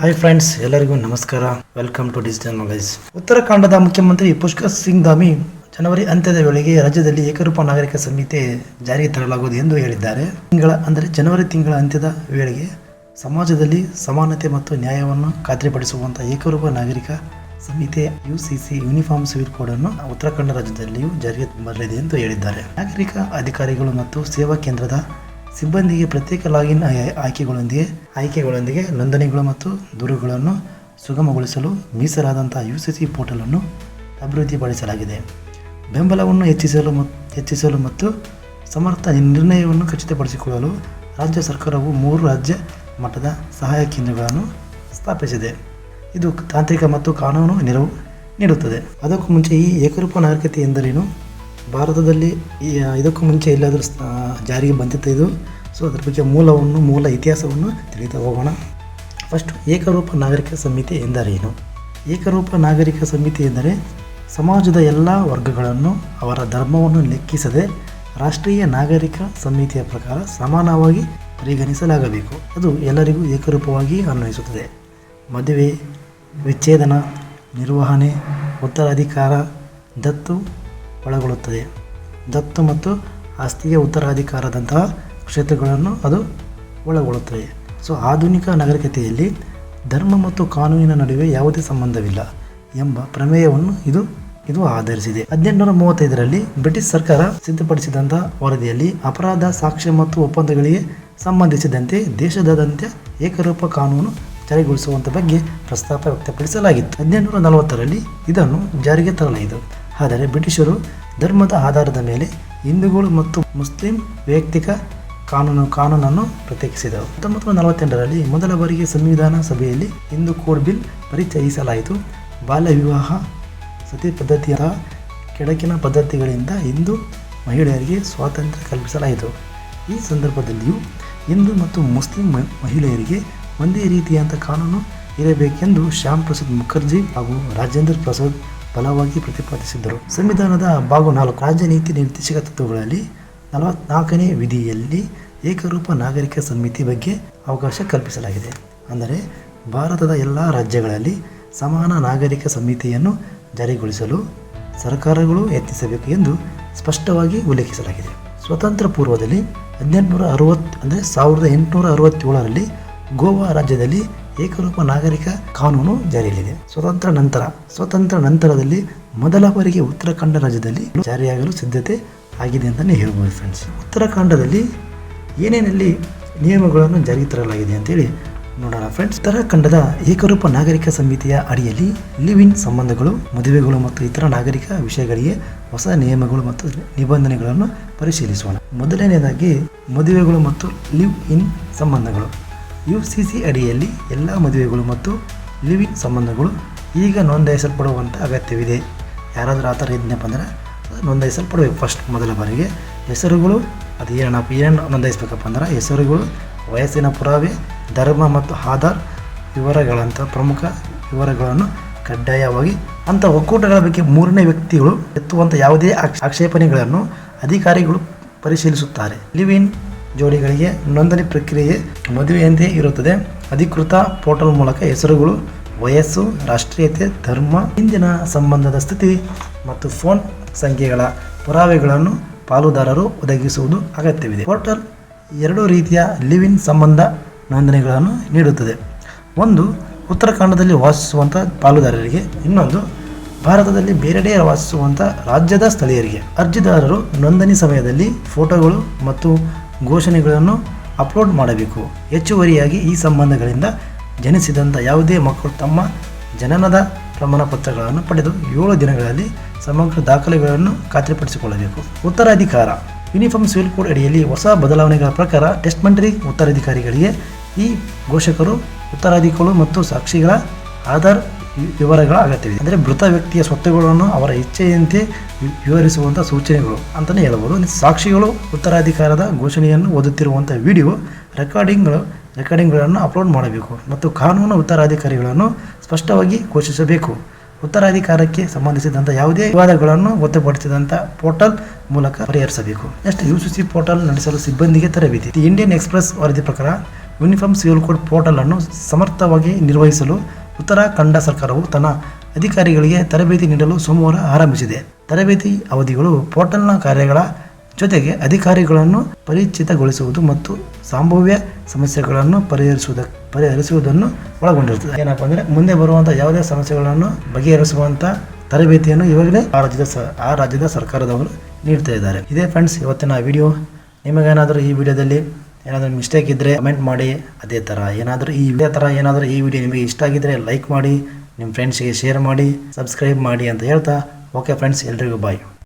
Hi friends ಎಲ್ಲರಿಗೂ ನಮಸ್ಕಾರ. Welcome to digital knowledge ಉತ್ತರಾಖಂಡದ ಮುಖ್ಯಮಂತ್ರಿ ಪುಷ್ಕರ್ ಸಿಂಗ್ ಧಾಮಿ ಜನವರಿ ಅಂತ್ಯದ ವೇಳೆಗೆ ರಾಜ್ಯದಲ್ಲಿ ಏಕರೂಪ ನಾಗರಿಕ ಸಂಹಿತೆ ಜಾರಿಗೆ ತರಲಾಗುವುದು ಎಂದು ಹೇಳಿದ್ದಾರೆ. ತಿಂಗಳ ಅಂದರೆ ಜನವರಿ ತಿಂಗಳ ಅಂತ್ಯದ ವೇಳೆಗೆ ಸಮಾಜದಲ್ಲಿ ಸಮಾನತೆ ಮತ್ತು ನ್ಯಾಯವನ್ನು ಖಾತ್ರಿಪಡಿಸುವಂಥ ಏಕರೂಪ ನಾಗರಿಕ ಸಂಹಿತೆ ಸಿ ಯೂನಿಫಾರ್ಮ್ ಸಿವಿಲ್ ಕೋಡ್ ಅನ್ನು ಉತ್ತರಾಖಂಡ ರಾಜ್ಯದಲ್ಲಿಯೂ ಜಾರಿಗೆ ಬರಲಿದೆ ಎಂದು ಹೇಳಿದ್ದಾರೆ. ನಾಗರಿಕ ಅಧಿಕಾರಿಗಳು ಮತ್ತು ಸೇವಾ ಕೇಂದ್ರದ ಸಿಬ್ಬಂದಿಗೆ ಪ್ರತ್ಯೇಕ ಲಾಗಿನ್ ಆಯ್- ಆಯ್ಕೆಗಳೊಂದಿಗೆ ಆಯ್ಕೆಗಳೊಂದಿಗೆ ನೋಂದಣಿಗಳು ಮತ್ತು ದೂರುಗಳನ್ನು ಸುಗಮಗೊಳಿಸಲು ಮೀಸಲಾದಂಥ ಯು ಸಿ ಸಿ ಪೋರ್ಟಲನ್ನು ಅಭಿವೃದ್ಧಿಪಡಿಸಲಾಗಿದೆ. ಬೆಂಬಲವನ್ನು ಹೆಚ್ಚಿಸಲು ಹೆಚ್ಚಿಸಲು ಮತ್ತು ಸಮರ್ಥ ನಿರ್ಣಯವನ್ನು ಖಚಿತಪಡಿಸಿಕೊಳ್ಳಲು ರಾಜ್ಯ ಸರ್ಕಾರವು ಮೂರು ರಾಜ್ಯ ಮಟ್ಟದ ಸಹಾಯ ಕೇಂದ್ರಗಳನ್ನು ಸ್ಥಾಪಿಸಿದೆ. ಇದು ತಾಂತ್ರಿಕ ಮತ್ತು ಕಾನೂನು ನೆರವು ನೀಡುತ್ತದೆ. ಅದಕ್ಕೂ ಮುಂಚೆ ಈ ಏಕರೂಪ ನಾಗರಿಕತೆ ಎಂದರೇನು? ಭಾರತದಲ್ಲಿ ಈ ಇದಕ್ಕೂ ಮುಂಚೆ ಎಲ್ಲಾದರೂ ಜಾರಿಗೆ ಬಂದಿತ್ತು ಇದು. ಸೊ ಅದರ ಬಗ್ಗೆ ಮೂಲವನ್ನು, ಮೂಲ ಇತಿಹಾಸವನ್ನು ತಿಳಿತಾ ಹೋಗೋಣ. ಫಸ್ಟ್ ಏಕರೂಪ ನಾಗರಿಕ ಸಮಿತಿ ಎಂದರೇನು ಏಕರೂಪ ನಾಗರಿಕ ಸಮಿತಿ ಎಂದರೆ ಸಮಾಜದ ಎಲ್ಲ ವರ್ಗಗಳನ್ನು ಅವರ ಧರ್ಮವನ್ನು ಲೆಕ್ಕಿಸದೆ ರಾಷ್ಟ್ರೀಯ ನಾಗರಿಕ ಸಮಿತಿಯ ಪ್ರಕಾರ ಸಮಾನವಾಗಿ ಪರಿಗಣಿಸಲಾಗಬೇಕು. ಅದು ಎಲ್ಲರಿಗೂ ಏಕರೂಪವಾಗಿ ಅನ್ವಯಿಸುತ್ತದೆ. ಮದುವೆ, ವಿಚ್ಛೇದನ, ನಿರ್ವಹಣೆ, ಉತ್ತರಾಧಿಕಾರ, ದತ್ತು ಒಳಗೊಳ್ಳುತ್ತದೆ. ದತ್ತು ಮತ್ತು ಆಸ್ತಿಯ ಉತ್ತರಾಧಿಕಾರದಂತಹ ಕ್ಷೇತ್ರಗಳನ್ನು ಅದು ಒಳಗೊಳ್ಳುತ್ತದೆ. ಸೊ, ಆಧುನಿಕ ನಾಗರಿಕತೆಯಲ್ಲಿ ಧರ್ಮ ಮತ್ತು ಕಾನೂನಿನ ನಡುವೆ ಯಾವುದೇ ಸಂಬಂಧವಿಲ್ಲ ಎಂಬ ಪ್ರಮೇಯವನ್ನು ಇದು ಇದು ಆಧರಿಸಿದೆ. ಹದಿನೆಂಟುನೂರ ಮೂವತ್ತೈದರಲ್ಲಿ ಬ್ರಿಟಿಷ್ ಸರ್ಕಾರ ಸಿದ್ಧಪಡಿಸಿದಂತಹ ವರದಿಯಲ್ಲಿ ಅಪರಾಧ, ಸಾಕ್ಷ್ಯ ಮತ್ತು ಒಪ್ಪಂದಗಳಿಗೆ ಸಂಬಂಧಿಸಿದಂತೆ ದೇಶದಾದ್ಯಂತ ಏಕರೂಪ ಕಾನೂನು ಜಾರಿಗೊಳಿಸುವಂಥ ಬಗ್ಗೆ ಪ್ರಸ್ತಾಪ ವ್ಯಕ್ತಪಡಿಸಲಾಗಿತ್ತು. ಹದಿನೆಂಟುನೂರ ನಲವತ್ತರಲ್ಲಿ ಇದನ್ನು ಜಾರಿಗೆ ತರಲಾಯಿತು. ಆದರೆ ಬ್ರಿಟಿಷರು ಧರ್ಮದ ಆಧಾರದ ಮೇಲೆ ಹಿಂದೂಗಳು ಮತ್ತು ಮುಸ್ಲಿಂ ವೈಯಕ್ತಿಕ ಕಾನೂನು ಕಾನೂನನ್ನು ಪ್ರತ್ಯೇಕಿಸಿದವು. ಹತ್ತೊಂಬತ್ತು ನೂರ ನಲವತ್ತೆಂಟರಲ್ಲಿ ಮೊದಲ ಬಾರಿಗೆ ಸಂವಿಧಾನ ಸಭೆಯಲ್ಲಿ ಹಿಂದೂ ಕೋಡ್ ಬಿಲ್ ಪರಿಚಯಿಸಲಾಯಿತು. ಬಾಲ್ಯ ವಿವಾಹ ಸತಿ ಪದ್ಧತಿಯ ಕೆಡಕಿನ ಪದ್ಧತಿಗಳಿಂದ ಹಿಂದೂ ಮಹಿಳೆಯರಿಗೆ ಸ್ವಾತಂತ್ರ್ಯ ಕಲ್ಪಿಸಲಾಯಿತು. ಈ ಸಂದರ್ಭದಲ್ಲಿಯೂ ಹಿಂದೂ ಮತ್ತು ಮುಸ್ಲಿಂ ಮಹಿಳೆಯರಿಗೆ ಒಂದೇ ರೀತಿಯಾದ ಕಾನೂನು ಇರಬೇಕೆಂದು ಶ್ಯಾಮ್ ಪ್ರಸಾದ್ ಮುಖರ್ಜಿ ಹಾಗೂ ರಾಜೇಂದ್ರ ಪ್ರಸಾದ್ ಬಲವಾಗಿ ಪ್ರತಿಪಾದಿಸಿದ್ದರು. ಸಂವಿಧಾನದ ಭಾಗ ನಾಲ್ಕು ರಾಜ್ಯ ನೀತಿ ನಿರ್ದೇಶಕ ತತ್ವಗಳಲ್ಲಿ ನಲವತ್ನಾಲ್ಕನೇ ವಿಧಿಯಲ್ಲಿ ಏಕರೂಪ ನಾಗರಿಕ ಸಮಿತಿ ಬಗ್ಗೆ ಅವಕಾಶ ಕಲ್ಪಿಸಲಾಗಿದೆ. ಅಂದರೆ ಭಾರತದ ಎಲ್ಲ ರಾಜ್ಯಗಳಲ್ಲಿ ಸಮಾನ ನಾಗರಿಕ ಸಮಿತಿಯನ್ನು ಜಾರಿಗೊಳಿಸಲು ಸರ್ಕಾರಗಳು ಯತ್ನಿಸಬೇಕು ಎಂದು ಸ್ಪಷ್ಟವಾಗಿ ಉಲ್ಲೇಖಿಸಲಾಗಿದೆ. ಸ್ವತಂತ್ರ ಪೂರ್ವದಲ್ಲಿ ಹದಿನೆಂಟುನೂರ ಅರವತ್ತು, ಅಂದರೆ ಸಾವಿರದ ಎಂಟುನೂರ ಅರವತ್ತೇಳರಲ್ಲಿ ಗೋವಾ ರಾಜ್ಯದಲ್ಲಿ ಏಕರೂಪ ನಾಗರಿಕ ಕಾನೂನು ಜಾರಿಯಲ್ಲಿದೆ. ಸ್ವತಂತ್ರ ನಂತರ, ಸ್ವತಂತ್ರ ನಂತರದಲ್ಲಿ ಮೊದಲ ಬಾರಿಗೆ ಉತ್ತರಾಖಂಡ ರಾಜ್ಯದಲ್ಲಿ ಜಾರಿಯಾಗಲು ಸಿದ್ಧತೆ ಆಗಿದೆ ಅಂತಲೇ ಹೇಳ್ಬೋದು ಫ್ರೆಂಡ್ಸ್ ಉತ್ತರಾಖಂಡದಲ್ಲಿ ಏನೇನಲ್ಲಿ ನಿಯಮಗಳನ್ನು ಜಾರಿಗೆ ತರಲಾಗಿದೆ ಅಂತೇಳಿ ನೋಡೋಣ ಫ್ರೆಂಡ್ಸ್ ಉತ್ತರಾಖಂಡದ ಏಕರೂಪ ನಾಗರಿಕ ಸಮಿತಿಯ ಅಡಿಯಲ್ಲಿ ಲಿವ್ ಇನ್ ಸಂಬಂಧಗಳು, ಮದುವೆಗಳು ಮತ್ತು ಇತರ ನಾಗರಿಕ ವಿಷಯಗಳಿಗೆ ಹೊಸ ನಿಯಮಗಳು ಮತ್ತು ನಿಬಂಧನೆಗಳನ್ನು ಪರಿಶೀಲಿಸೋಣ. ಮೊದಲನೆಯದಾಗಿ ಮದುವೆಗಳು ಮತ್ತು ಲಿವ್ ಇನ್ ಸಂಬಂಧಗಳು. ಯು ಸಿ ಸಿ ಅಡಿಯಲ್ಲಿ ಎಲ್ಲ ಮದುವೆಗಳು ಮತ್ತು ಲಿವಿಂಗ್ ಸಂಬಂಧಗಳು ಈಗ ನೋಂದಾಯಿಸಲ್ಪಡುವಂಥ ಅಗತ್ಯವಿದೆ. ಯಾರಾದರೂ ಆ ಥರ ಅಂದ್ರೆ ಅದು ನೋಂದಾಯಿಸಲ್ಪಡಬೇಕು ಫಸ್ಟ್ ಮೊದಲ ಬಾರಿಗೆ ಹೆಸರುಗಳು, ಅದು ಏನಪ್ಪ ಏನು ನೋಂದಾಯಿಸ್ಬೇಕಪ್ಪ ಅಂದ್ರೆ ಹೆಸರುಗಳು, ವಯಸ್ಸಿನ ಪುರಾವೆ, ಧರ್ಮ ಮತ್ತು ಆಧಾರ್ ವಿವರಗಳಂಥ ಪ್ರಮುಖ ವಿವರಗಳನ್ನು ಕಡ್ಡಾಯವಾಗಿ ಅಂಥ ಒಕ್ಕೂಟಗಳ ಬಗ್ಗೆ ಮೂರನೇ ವ್ಯಕ್ತಿಗಳು ಎತ್ತುವಂಥ ಯಾವುದೇ ಆಕ್ಷ- ಆಕ್ಷೇಪಣೆಗಳನ್ನು ಅಧಿಕಾರಿಗಳು ಪರಿಶೀಲಿಸುತ್ತಾರೆ. ಲಿವ್ ಇನ್ ಜೋಡಿಗಳಿಗೆ ನೋಂದಣಿ ಪ್ರಕ್ರಿಯೆ ಮದುವೆಯಂತೆಯೇ ಇರುತ್ತದೆ. ಅಧಿಕೃತ ಪೋರ್ಟಲ್ ಮೂಲಕ ಹೆಸರುಗಳು, ವಯಸ್ಸು, ರಾಷ್ಟ್ರೀಯತೆ, ಧರ್ಮ, ಹಿಂದಿನ ಸಂಬಂಧದ ಸ್ಥಿತಿ ಮತ್ತು ಫೋನ್ ಸಂಖ್ಯೆಗಳ ಪುರಾವೆಗಳನ್ನು ಪಾಲುದಾರರು ಒದಗಿಸುವುದು ಅಗತ್ಯವಿದೆ. ಪೋರ್ಟಲ್ ಎರಡು ರೀತಿಯ ಲಿವ್ ಇನ್ ಸಂಬಂಧ ನೋಂದಣಿಗಳನ್ನು ನೀಡುತ್ತದೆ. ಒಂದು, ಉತ್ತರಾಖಂಡದಲ್ಲಿ ವಾಸಿಸುವಂಥ ಪಾಲುದಾರರಿಗೆ. ಇನ್ನೊಂದು, ಭಾರತದಲ್ಲಿ ಬೇರೆಡೆ ವಾಸಿಸುವಂಥ ರಾಜ್ಯದ ಸ್ಥಳೀಯರಿಗೆ. ಅರ್ಜಿದಾರರು ನೋಂದಣಿ ಸಮಯದಲ್ಲಿ ಫೋಟೋಗಳು ಮತ್ತು ಘೋಷಣೆಗಳನ್ನು ಅಪ್ಲೋಡ್ ಮಾಡಬೇಕು. ಹೆಚ್ಚುವರಿಯಾಗಿ ಈ ಸಂಬಂಧಗಳಿಂದ ಜನಿಸಿದಂಥ ಯಾವುದೇ ಮಕ್ಕಳು ತಮ್ಮ ಜನನದ ಪ್ರಮಾಣಪತ್ರಗಳನ್ನು ಪಡೆದು ಏಳು ದಿನಗಳಲ್ಲಿ ಸಮಗ್ರ ದಾಖಲೆಗಳನ್ನು ಖಾತ್ರಿಪಡಿಸಿಕೊಳ್ಳಬೇಕು. ಉತ್ತರಾಧಿಕಾರ. ಯೂನಿಫಾರ್ಮ್ ಸಿವಿಲ್ ಕೋಡ್ ಅಡಿಯಲ್ಲಿ ಹೊಸ ಬದಲಾವಣೆಗಳ ಪ್ರಕಾರ ಟೆಸ್ಟ್ಮೆಂಟರಿ ಉತ್ತರಾಧಿಕಾರಿಗಳಿಗೆ ಈ ಘೋಷಕರು ಉತ್ತರಾಧಿಕಾರಿಗಳು ಮತ್ತು ಸಾಕ್ಷಿಗಳ ಆಧಾರ್ ವಿವರಗಳ ಅಗತ್ಯವಿದೆ ಅಂದರೆ ಮೃತ ವ್ಯಕ್ತಿಯ ಸ್ವತ್ತುಗಳನ್ನು ಅವರ ಇಚ್ಛೆಯಂತೆ ವಿವರಿಸುವಂಥ ಸೂಚನೆಗಳು ಅಂತಲೇ ಹೇಳಬಹುದು. ಸಾಕ್ಷಿಗಳು, ಉತ್ತರಾಧಿಕಾರದ ಘೋಷಣೆಯನ್ನು ಓದುತ್ತಿರುವಂಥ ವಿಡಿಯೋ ರೆಕಾರ್ಡಿಂಗ್ಗಳು, ರೆಕಾರ್ಡಿಂಗ್ಗಳನ್ನು ಅಪ್ಲೋಡ್ ಮಾಡಬೇಕು ಮತ್ತು ಕಾನೂನು ಉತ್ತರಾಧಿಕಾರಿಗಳನ್ನು ಸ್ಪಷ್ಟವಾಗಿ ಘೋಷಿಸಬೇಕು. ಉತ್ತರಾಧಿಕಾರಕ್ಕೆ ಸಂಬಂಧಿಸಿದಂಥ ಯಾವುದೇ ವಿವಾದಗಳನ್ನು ಗೊತ್ತುಪಡಿಸಿದಂಥ ಪೋರ್ಟಲ್ ಮೂಲಕ ಪರಿಹರಿಸಬೇಕು. ನೆಕ್ಸ್ಟ್ ಯು ಸಿ ಪೋರ್ಟಲ್ ನಡೆಸಲು ಸಿಬ್ಬಂದಿಗೆ ತರಬೇತಿ. ಇಂಡಿಯನ್ ಎಕ್ಸ್ಪ್ರೆಸ್ ವರದಿ ಪ್ರಕಾರ ಯೂನಿಫಾರ್ಮ್ ಸಿವಿಲ್ ಕೋಡ್ ಪೋರ್ಟಲ್ ಅನ್ನು ಸಮರ್ಥವಾಗಿ ನಿರ್ವಹಿಸಲು ಉತ್ತರಾಖಂಡ ಸರ್ಕಾರವು ತನ್ನ ಅಧಿಕಾರಿಗಳಿಗೆ ತರಬೇತಿ ನೀಡಲು ಸೋಮವಾರ ಆರಂಭಿಸಿದೆ. ತರಬೇತಿ ಅವಧಿಗಳು ಪೋರ್ಟಲ್ನ ಕಾರ್ಯಗಳ ಜೊತೆಗೆ ಅಧಿಕಾರಿಗಳನ್ನು ಪರಿಚಿತಗೊಳಿಸುವುದು ಮತ್ತು ಸಂಭಾವ್ಯ ಸಮಸ್ಯೆಗಳನ್ನು ಪರಿಹರಿಸುವುದ, ಪರಿಹರಿಸುವುದನ್ನು ಒಳಗೊಂಡಿರುತ್ತದೆ. ಏನಪ್ಪ ಅಂದರೆ ಮುಂದೆ ಬರುವಂಥ ಯಾವುದೇ ಸಮಸ್ಯೆಗಳನ್ನು ಬಗೆಹರಿಸುವಂಥ ತರಬೇತಿಯನ್ನು ಇವಾಗಲೇ ಆ ರಾಜ್ಯದ ಸ, ಆ ರಾಜ್ಯದ ಸರ್ಕಾರದವರು ನೀಡ್ತಾ ಇದ್ದಾರೆ. ಇದೇ ಫ್ರೆಂಡ್ಸ್ ಇವತ್ತಿನ ವಿಡಿಯೋ ನಿಮಗೇನಾದರೂ ಈ ವಿಡಿಯೋದಲ್ಲಿ ಏನಾದರೂ ಮಿಸ್ಟೇಕ್ ಇದ್ದರೆ ಕಮೆಂಟ್ ಮಾಡಿ. ಅದೇ ಥರ ಏನಾದರೂ ಈ ಇದೇ ಥರ ಏನಾದರೂ ಈ ವಿಡಿಯೋ ನಿಮಗೆ ಇಷ್ಟ ಆಗಿದ್ದರೆ ಲೈಕ್ ಮಾಡಿ ನಿಮ್ಮ ಫ್ರೆಂಡ್ಸ್ಗೆ ಶೇರ್ ಮಾಡಿ ಸಬ್ಸ್ಕ್ರೈಬ್ ಮಾಡಿ ಅಂತ ಹೇಳ್ತಾ. ಓಕೆ ಫ್ರೆಂಡ್ಸ್ ಎಲ್ರಿಗೂ ಬಾಯ್